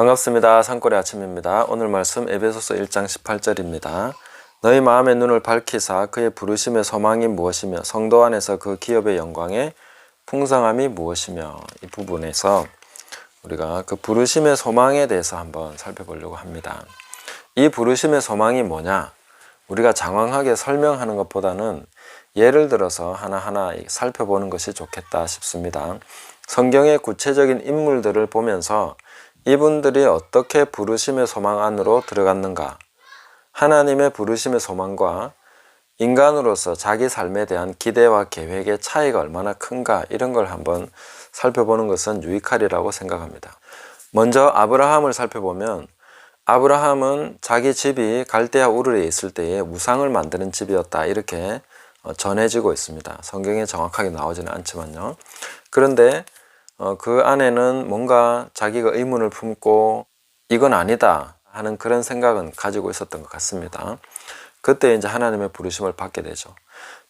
반갑습니다. 산골의 아침입니다. 오늘 말씀 에베소서 1장 18절입니다. 너희 마음의 눈을 밝히사 그의 부르심의 소망이 무엇이며 성도 안에서 그 기업의 영광의 풍성함이 무엇이며 이 부분에서 우리가 그 부르심의 소망에 대해서 한번 살펴보려고 합니다. 이 부르심의 소망이 뭐냐? 우리가 장황하게 설명하는 것보다는 예를 들어서 하나하나 살펴보는 것이 좋겠다 싶습니다. 성경의 구체적인 인물들을 보면서 이분들이 어떻게 부르심의 소망 안으로 들어갔는가? 하나님의 부르심의 소망과 인간으로서 자기 삶에 대한 기대와 계획의 차이가 얼마나 큰가 이런 걸 한번 살펴보는 것은 유익하리라고 생각합니다. 먼저 아브라함을 살펴보면 아브라함은 자기 집이 갈대아 우르에 있을 때에 우상을 만드는 집이었다 이렇게 어, 전해지고 있습니다. 성경에 정확하게 나오지는 않지만요. 그런데 어, 그 안에는 뭔가 자기가 의문을 품고 이건 아니다 하는 그런 생각은 가지고 있었던 것 같습니다. 그때 이제 하나님의 부르심을 받게 되죠.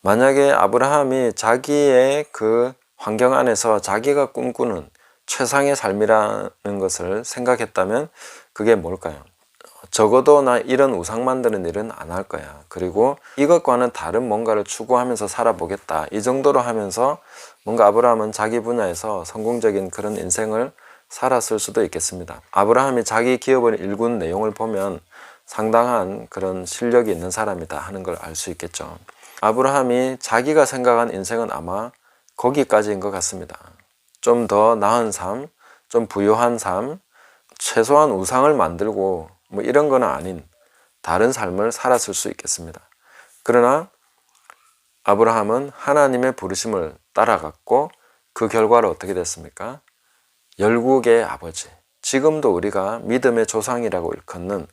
만약에 아브라함이 자기의 그 환경 안에서 자기가 꿈꾸는 최상의 삶이라는 것을 생각했다면 그게 뭘까요? 적어도 나 이런 우상 만드는 일은 안 할 거야. 그리고 이것과는 다른 뭔가를 추구하면서 살아보겠다. 이 정도로 하면서 뭔가 아브라함은 자기 분야에서 성공적인 그런 인생을 살았을 수도 있겠습니다. 아브라함이 자기 기업을 일군 내용을 보면 상당한 그런 실력이 있는 사람이다 하는 걸 알 수 있겠죠. 아브라함이 자기가 생각한 인생은 아마 거기까지인 것 같습니다. 좀 더 나은 삶, 좀 부유한 삶, 최소한 우상을 만들고 뭐 이런 거는 아닌 다른 삶을 살았을 수 있겠습니다. 그러나 아브라함은 하나님의 부르심을 따라갔고 그 결과로 어떻게 됐습니까? 열국의 아버지. 지금도 우리가 믿음의 조상이라고 일컫는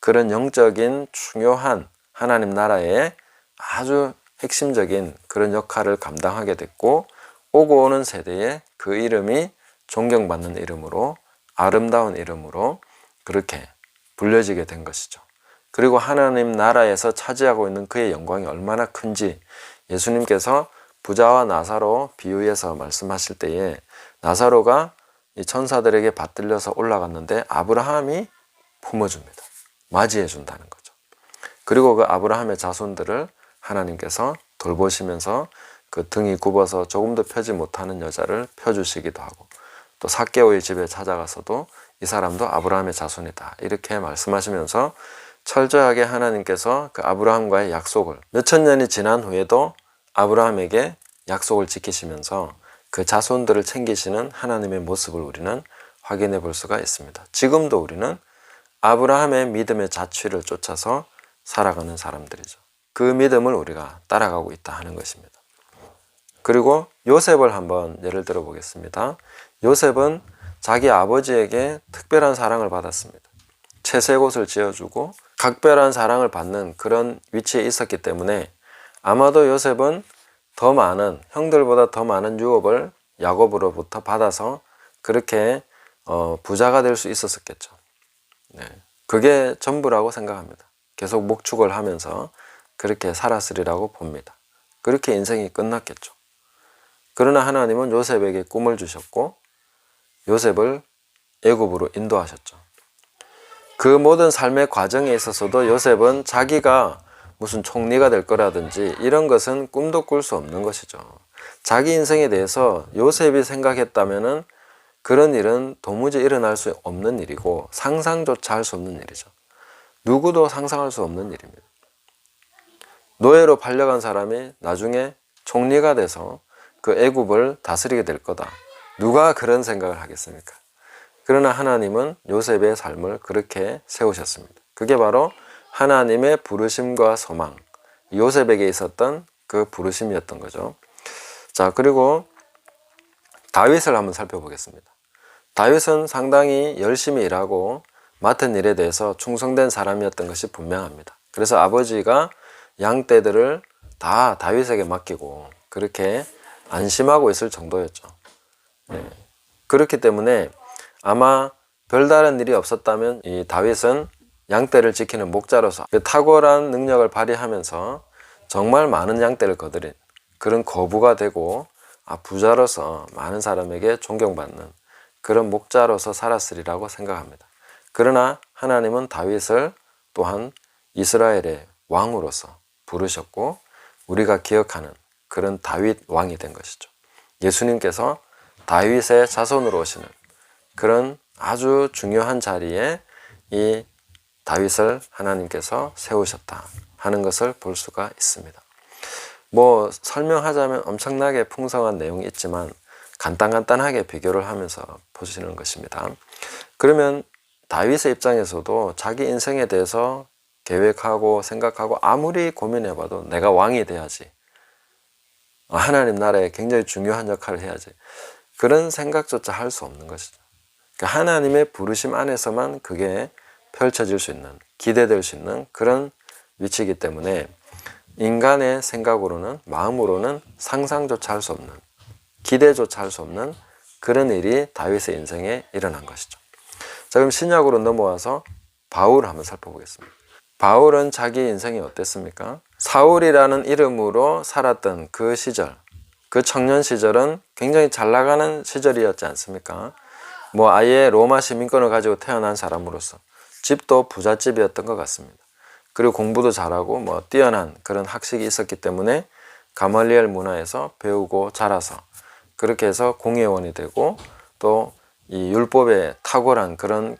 그런 영적인 중요한 하나님 나라의 아주 핵심적인 그런 역할을 감당하게 됐고 오고 오는 세대에 그 이름이 존경받는 이름으로 아름다운 이름으로 그렇게 불려지게 된 것이죠. 그리고 하나님 나라에서 차지하고 있는 그의 영광이 얼마나 큰지 예수님께서 부자와 나사로 비유해서 말씀하실 때에 나사로가 이 천사들에게 받들려서 올라갔는데 아브라함이 품어줍니다. 맞이해 준다는 거죠. 그리고 그 아브라함의 자손들을 하나님께서 돌보시면서 그 등이 굽어서 조금도 펴지 못하는 여자를 펴주시기도 하고 또 사개오의 집에 찾아가서도 이 사람도 아브라함의 자손이다. 이렇게 말씀하시면서 철저하게 하나님께서 그 아브라함과의 약속을 몇천 년이 지난 후에도 아브라함에게 약속을 지키시면서 그 자손들을 챙기시는 하나님의 모습을 우리는 확인해 볼 수가 있습니다. 지금도 우리는 아브라함의 믿음의 자취를 쫓아서 살아가는 사람들이죠. 그 믿음을 우리가 따라가고 있다 하는 것입니다. 그리고 요셉을 한번 예를 들어 보겠습니다. 요셉은 자기 아버지에게 특별한 사랑을 받았습니다. 채색옷을 지어주고 각별한 사랑을 받는 그런 위치에 있었기 때문에 아마도 요셉은 더 많은 형들보다 더 많은 유업을 야곱으로부터 받아서 그렇게 어, 부자가 될 수 있었겠죠. 네. 그게 전부라고 생각합니다. 계속 목축을 하면서 그렇게 살았으리라고 봅니다. 그렇게 인생이 끝났겠죠. 그러나 하나님은 요셉에게 꿈을 주셨고 요셉을 애굽으로 인도하셨죠. 그 모든 삶의 과정에 있어서도 요셉은 자기가 무슨 총리가 될 거라든지 이런 것은 꿈도 꿀 수 없는 것이죠. 자기 인생에 대해서 요셉이 생각했다면은 그런 일은 도무지 일어날 수 없는 일이고 상상조차 할 수 없는 일이죠. 누구도 상상할 수 없는 일입니다. 노예로 팔려간 사람이 나중에 총리가 돼서 그 애굽을 다스리게 될 거다. 누가 그런 생각을 하겠습니까? 그러나 하나님은 요셉의 삶을 그렇게 세우셨습니다. 그게 바로 하나님의 부르심과 소망, 요셉에게 있었던 그 부르심이었던 거죠. 자, 그리고 다윗을 한번 살펴보겠습니다. 다윗은 상당히 열심히 일하고 맡은 일에 대해서 충성된 사람이었던 것이 분명합니다. 그래서 아버지가 양떼들을 다 다윗에게 맡기고 그렇게 안심하고 있을 정도였죠. 네. 그렇기 때문에 아마 별다른 일이 없었다면 이 다윗은 양떼를 지키는 목자로서 그 탁월한 능력을 발휘하면서 정말 많은 양떼를 거드린 그런 거부가 되고 아, 부자로서 많은 사람에게 존경받는 그런 목자로서 살았으리라고 생각합니다. 그러나 하나님은 다윗을 또한 이스라엘의 왕으로서 부르셨고 우리가 기억하는 그런 다윗 왕이 된 것이죠. 예수님께서 다윗의 자손으로 오시는 그런 아주 중요한 자리에 이 다윗을 하나님께서 세우셨다 하는 것을 볼 수가 있습니다. 뭐 설명하자면 엄청나게 풍성한 내용이 있지만 간단간단하게 비교를 하면서 보시는 것입니다. 그러면 다윗의 입장에서도 자기 인생에 대해서 계획하고 생각하고 아무리 고민해봐도 내가 왕이 돼야지. 하나님 나라에 굉장히 중요한 역할을 해야지. 그런 생각조차 할 수 없는 것이죠. 그러니까 하나님의 부르심 안에서만 그게 펼쳐질 수 있는, 기대될 수 있는 그런 위치이기 때문에 인간의 생각으로는, 마음으로는 상상조차 할 수 없는, 기대조차 할 수 없는 그런 일이 다윗의 인생에 일어난 것이죠. 자, 그럼 신약으로 넘어와서 바울 한번 살펴보겠습니다. 바울은 자기 인생이 어땠습니까? 사울이라는 이름으로 살았던 그 시절, 그 청년 시절은 굉장히 잘 나가는 시절이었지 않습니까? 뭐 아예 로마 시민권을 가지고 태어난 사람으로서 집도 부잣집이었던 것 같습니다. 그리고 공부도 잘하고 뭐 뛰어난 그런 학식이 있었기 때문에 가말리엘 문화에서 배우고 자라서 그렇게 해서 공예원이 되고 또 이 율법에 탁월한 그런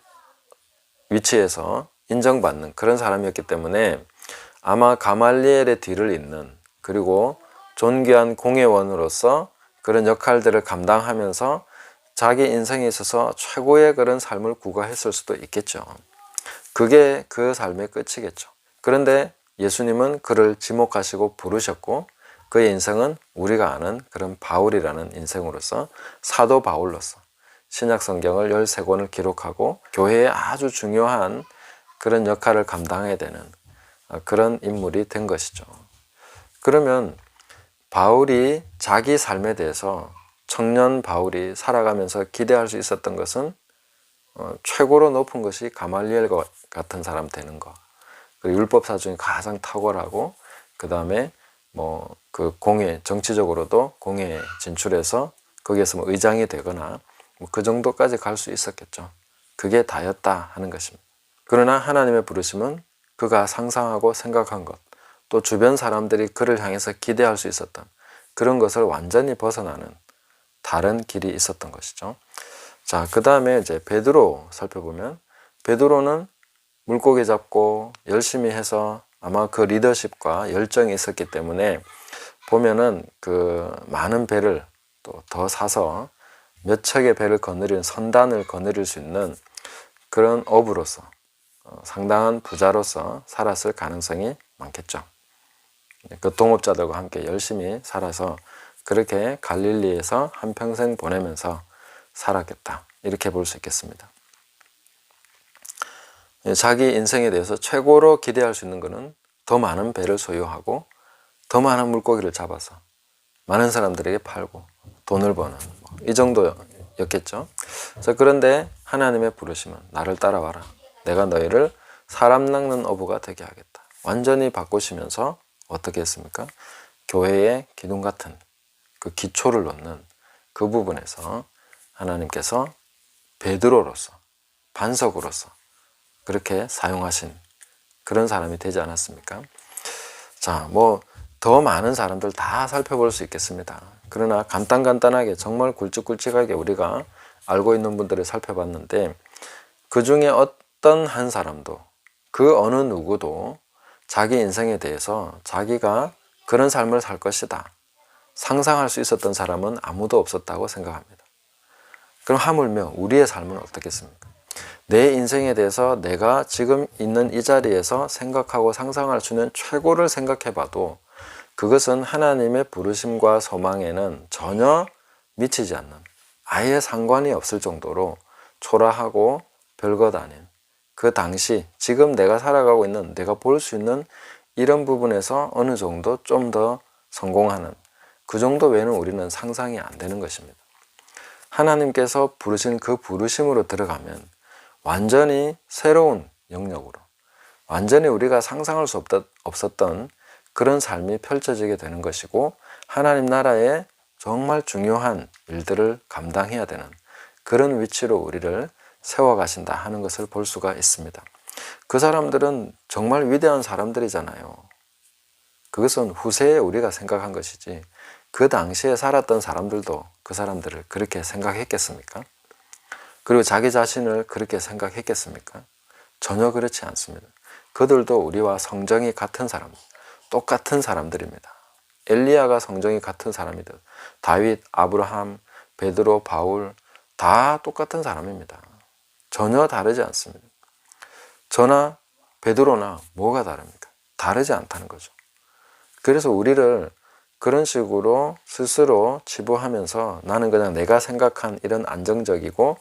위치에서 인정받는 그런 사람이었기 때문에 아마 가말리엘의 뒤를 잇는 그리고 존귀한 공예원으로서 그런 역할들을 감당하면서 자기 인생에 있어서 최고의 그런 삶을 구가했을 수도 있겠죠. 그게 그 삶의 끝이겠죠. 그런데 예수님은 그를 지목하시고 부르셨고 그의 인생은 우리가 아는 그런 바울이라는 인생으로서 사도 바울로서 신약 성경을 13권을 기록하고 교회에 아주 중요한 그런 역할을 감당해야 되는 그런 인물이 된 것이죠. 그러면 바울이 자기 삶에 대해서 청년 바울이 살아가면서 기대할 수 있었던 것은 어, 최고로 높은 것이 가말리엘 같은 사람 되는 것. 그 율법사 중에 가장 탁월하고 그 다음에 뭐 그 공회 정치적으로도 공회에 진출해서 거기에서 뭐 의장이 되거나 뭐 그 정도까지 갈 수 있었겠죠. 그게 다였다 하는 것입니다. 그러나 하나님의 부르심은 그가 상상하고 생각한 것, 또 주변 사람들이 그를 향해서 기대할 수 있었던 그런 것을 완전히 벗어나는 다른 길이 있었던 것이죠. 자, 그 다음에 이제 베드로 살펴보면 베드로는 물고기 잡고 열심히 해서 아마 그 리더십과 열정이 있었기 때문에 보면은 그 많은 배를 또 더 사서 몇 척의 배를 거느리는 선단을 거느릴 수 있는 그런 업으로서 어, 상당한 부자로서 살았을 가능성이 많겠죠. 그 동업자들과 함께 열심히 살아서 그렇게 갈릴리에서 한평생 보내면서 살았겠다. 이렇게 볼 수 있겠습니다. 예, 자기 인생에 대해서 최고로 기대할 수 있는 것은 더 많은 배를 소유하고 더 많은 물고기를 잡아서 많은 사람들에게 팔고 돈을 버는 뭐 이 정도였겠죠. 그런데 하나님의 부르심은 나를 따라와라. 내가 너희를 사람 낚는 어부가 되게 하겠다. 완전히 바꾸시면서 어떻게 했습니까? 교회의 기둥 같은 그 기초를 놓는 그 부분에서 하나님께서 베드로로서 반석으로서 그렇게 사용하신 그런 사람이 되지 않았습니까? 자, 뭐 더 많은 사람들 다 살펴볼 수 있겠습니다. 그러나 간단간단하게 정말 굵직굵직하게 우리가 알고 있는 분들을 살펴봤는데 그 중에 어떤 한 사람도 그 어느 누구도 자기 인생에 대해서 자기가 그런 삶을 살 것이다. 상상할 수 있었던 사람은 아무도 없었다고 생각합니다. 그럼 하물며 우리의 삶은 어떻겠습니까? 내 인생에 대해서 내가 지금 있는 이 자리에서 생각하고 상상할 수 있는 최고를 생각해 봐도 그것은 하나님의 부르심과 소망에는 전혀 미치지 않는 아예 상관이 없을 정도로 초라하고 별것 아닌 그 당시 지금 내가 살아가고 있는 내가 볼 수 있는 이런 부분에서 어느 정도 좀 더 성공하는 그 정도 외에는 우리는 상상이 안 되는 것입니다. 하나님께서 부르신 그 부르심으로 들어가면 완전히 새로운 영역으로 완전히 우리가 상상할 수 없었던 그런 삶이 펼쳐지게 되는 것이고 하나님 나라에 정말 중요한 일들을 감당해야 되는 그런 위치로 우리를 세워가신다 하는 것을 볼 수가 있습니다. 그 사람들은 정말 위대한 사람들이잖아요. 그것은 후세에 우리가 생각한 것이지 그 당시에 살았던 사람들도 그 사람들을 그렇게 생각했겠습니까? 그리고 자기 자신을 그렇게 생각했겠습니까? 전혀 그렇지 않습니다. 그들도 우리와 성정이 같은 사람, 똑같은 사람들입니다. 엘리야가 성정이 같은 사람이든 다윗, 아브라함, 베드로, 바울 다 똑같은 사람입니다. 전혀 다르지 않습니다. 저나 베드로나 뭐가 다릅니까? 다르지 않다는 거죠. 그래서 우리를 그런 식으로 스스로 치부하면서 나는 그냥 내가 생각한 이런 안정적이고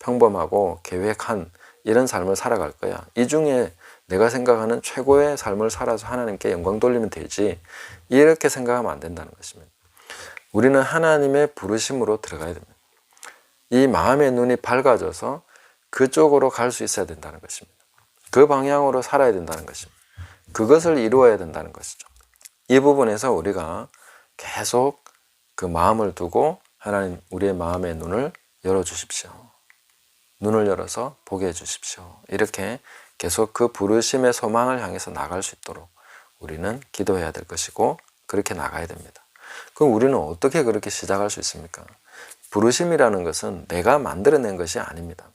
평범하고 계획한 이런 삶을 살아갈 거야. 이 중에 내가 생각하는 최고의 삶을 살아서 하나님께 영광 돌리면 되지. 이렇게 생각하면 안 된다는 것입니다. 우리는 하나님의 부르심으로 들어가야 됩니다. 이 마음의 눈이 밝아져서 그쪽으로 갈 수 있어야 된다는 것입니다. 그 방향으로 살아야 된다는 것입니다. 그것을 이루어야 된다는 것이죠. 이 부분에서 우리가 계속 그 마음을 두고 하나님 우리의 마음의 눈을 열어 주십시오. 눈을 열어서 보게 해 주십시오. 이렇게 계속 그 부르심의 소망을 향해서 나갈 수 있도록 우리는 기도해야 될 것이고 그렇게 나가야 됩니다. 그럼 우리는 어떻게 그렇게 시작할 수 있습니까? 부르심이라는 것은 내가 만들어낸 것이 아닙니다.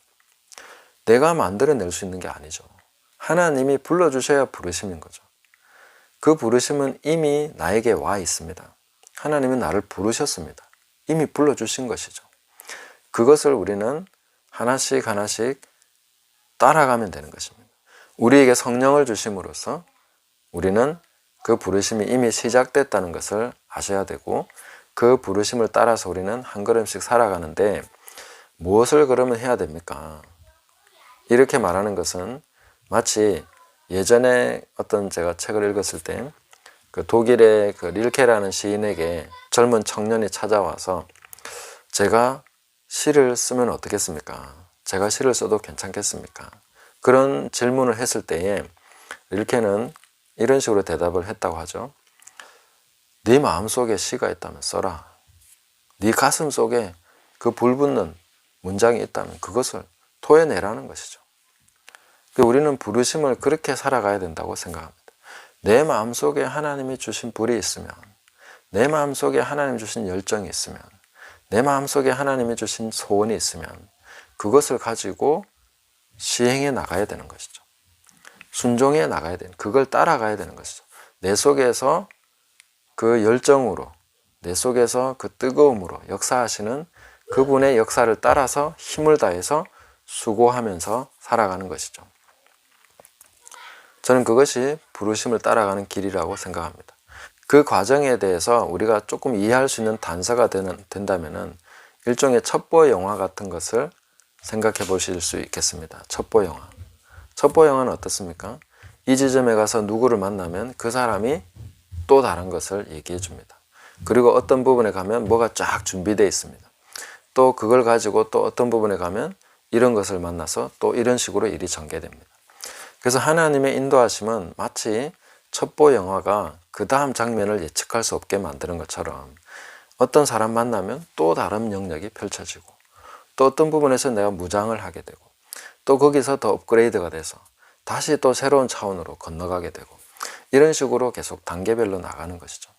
내가 만들어낼 수 있는 게 아니죠. 하나님이 불러주셔야 부르심인 거죠. 그 부르심은 이미 나에게 와 있습니다. 하나님은 나를 부르셨습니다. 이미 불러주신 것이죠. 그것을 우리는 하나씩 하나씩 따라가면 되는 것입니다. 우리에게 성령을 주심으로써 우리는 그 부르심이 이미 시작됐다는 것을 아셔야 되고 그 부르심을 따라서 우리는 한 걸음씩 살아가는데 무엇을 그러면 해야 됩니까? 이렇게 말하는 것은 마치 예전에 어떤 제가 책을 읽었을 때 그 독일의 그 릴케라는 시인에게 젊은 청년이 찾아와서 제가 시를 쓰면 어떻겠습니까? 제가 시를 써도 괜찮겠습니까? 그런 질문을 했을 때에 릴케는 이런 식으로 대답을 했다고 하죠. 네 마음속에 시가 있다면 써라. 네 가슴 속에 그 불붙는 문장이 있다면 그것을 토해내라는 것이죠. 우리는 부르심을 그렇게 살아가야 된다고 생각합니다. 내 마음속에 하나님이 주신 불이 있으면 내 마음속에 하나님 주신 열정이 있으면 내 마음속에 하나님이 주신 소원이 있으면 그것을 가지고 시행해 나가야 되는 것이죠. 순종해 나가야 되는 그걸 따라가야 되는 것이죠. 내 속에서 그 열정으로 내 속에서 그 뜨거움으로 역사하시는 그분의 역사를 따라서 힘을 다해서 수고하면서 살아가는 것이죠. 저는 그것이 부르심을 따라가는 길이라고 생각합니다. 그 과정에 대해서 우리가 조금 이해할 수 있는 단서가 되는, 된다면 일종의 첩보 영화 같은 것을 생각해 보실 수 있겠습니다. 첩보 영화. 첩보 영화는 어떻습니까? 이 지점에 가서 누구를 만나면 그 사람이 또 다른 것을 얘기해 줍니다. 그리고 어떤 부분에 가면 뭐가 쫙 준비되어 있습니다. 또 그걸 가지고 또 어떤 부분에 가면 이런 것을 만나서 또 이런 식으로 일이 전개됩니다. 그래서 하나님의 인도하심은 마치 첩보 영화가 그 다음 장면을 예측할 수 없게 만드는 것처럼 어떤 사람 만나면 또 다른 영역이 펼쳐지고 또 어떤 부분에서 내가 무장을 하게 되고 또 거기서 더 업그레이드가 돼서 다시 또 새로운 차원으로 건너가게 되고 이런 식으로 계속 단계별로 나가는 것이죠.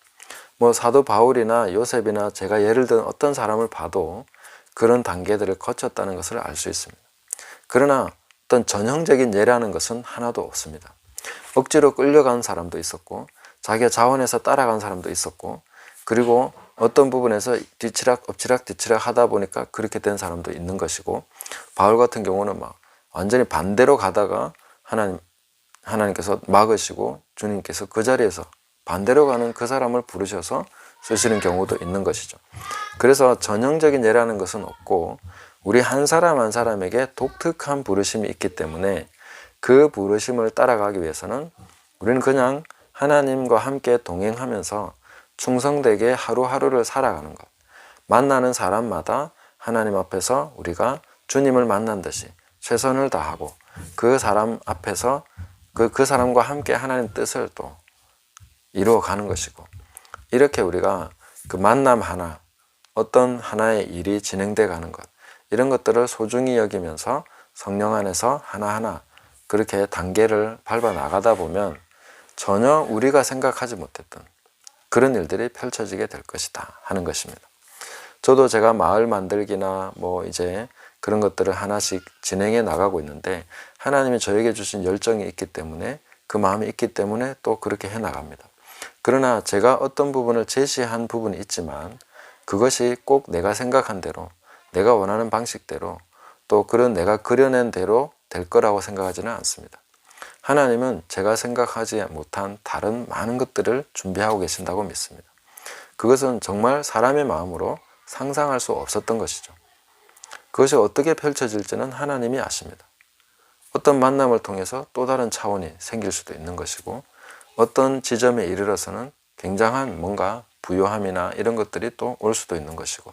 뭐 사도 바울이나 요셉이나 제가 예를 든 어떤 사람을 봐도 그런 단계들을 거쳤다는 것을 알 수 있습니다. 그러나 어떤 전형적인 예라는 것은 하나도 없습니다. 억지로 끌려간 사람도 있었고 자기가 자원해서 따라간 사람도 있었고 그리고 어떤 부분에서 뒤치락 엎치락 뒤치락 하다 보니까 그렇게 된 사람도 있는 것이고 바울 같은 경우는 막 완전히 반대로 가다가 하나님 하나님께서 막으시고 주님께서 그 자리에서 반대로 가는 그 사람을 부르셔서 쓰시는 경우도 있는 것이죠. 그래서 전형적인 예라는 것은 없고 우리 한 사람 한 사람에게 독특한 부르심이 있기 때문에 그 부르심을 따라가기 위해서는 우리는 그냥 하나님과 함께 동행하면서 충성되게 하루하루를 살아가는 것. 만나는 사람마다 하나님 앞에서 우리가 주님을 만난 듯이 최선을 다하고 그 사람 앞에서 그, 그 사람과 함께 하나님 뜻을 또 이루어 가는 것이고 이렇게 우리가 그 만남 하나, 어떤 하나의 일이 진행돼 가는 것, 이런 것들을 소중히 여기면서 성령 안에서 하나하나 그렇게 단계를 밟아 나가다 보면 전혀 우리가 생각하지 못했던 그런 일들이 펼쳐지게 될 것이다 하는 것입니다. 저도 제가 마을 만들기나 뭐 이제 그런 것들을 하나씩 진행해 나가고 있는데 하나님이 저에게 주신 열정이 있기 때문에 그 마음이 있기 때문에 또 그렇게 해 나갑니다. 그러나 제가 어떤 부분을 제시한 부분이 있지만 그것이 꼭 내가 생각한 대로 내가 원하는 방식대로 또 그런 내가 그려낸 대로 될 거라고 생각하지는 않습니다. 하나님은 제가 생각하지 못한 다른 많은 것들을 준비하고 계신다고 믿습니다. 그것은 정말 사람의 마음으로 상상할 수 없었던 것이죠. 그것이 어떻게 펼쳐질지는 하나님이 아십니다. 어떤 만남을 통해서 또 다른 차원이 생길 수도 있는 것이고 어떤 지점에 이르러서는 굉장한 뭔가 부요함이나 이런 것들이 또 올 수도 있는 것이고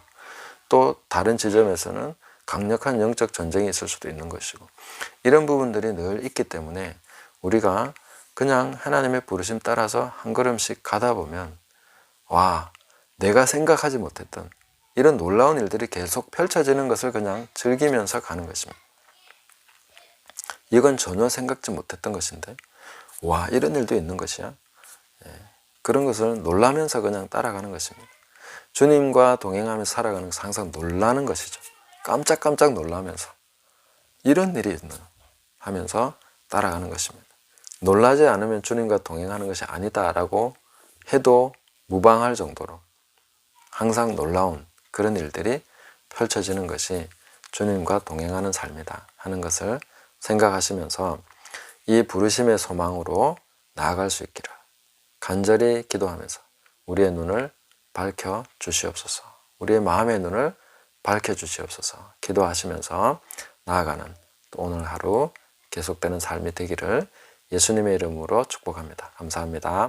또 다른 지점에서는 강력한 영적 전쟁이 있을 수도 있는 것이고 이런 부분들이 늘 있기 때문에 우리가 그냥 하나님의 부르심 따라서 한 걸음씩 가다 보면 와 내가 생각하지 못했던 이런 놀라운 일들이 계속 펼쳐지는 것을 그냥 즐기면서 가는 것입니다. 이건 전혀 생각지 못했던 것인데 와 이런 일도 있는 것이야. 예, 그런 것을 놀라면서 그냥 따라가는 것입니다. 주님과 동행하면서 살아가는 것은 항상 놀라는 것이죠. 깜짝깜짝 놀라면서 이런 일이 있나 하면서 따라가는 것입니다. 놀라지 않으면 주님과 동행하는 것이 아니다라고 해도 무방할 정도로 항상 놀라운 그런 일들이 펼쳐지는 것이 주님과 동행하는 삶이다 하는 것을 생각하시면서 이 부르심의 소망으로 나아갈 수 있기를 간절히 기도하면서 우리의 눈을 밝혀 주시옵소서. 우리의 마음의 눈을 밝혀 주시옵소서. 기도하시면서 나아가는 또 오늘 하루 계속되는 삶이 되기를 예수님의 이름으로 축복합니다. 감사합니다.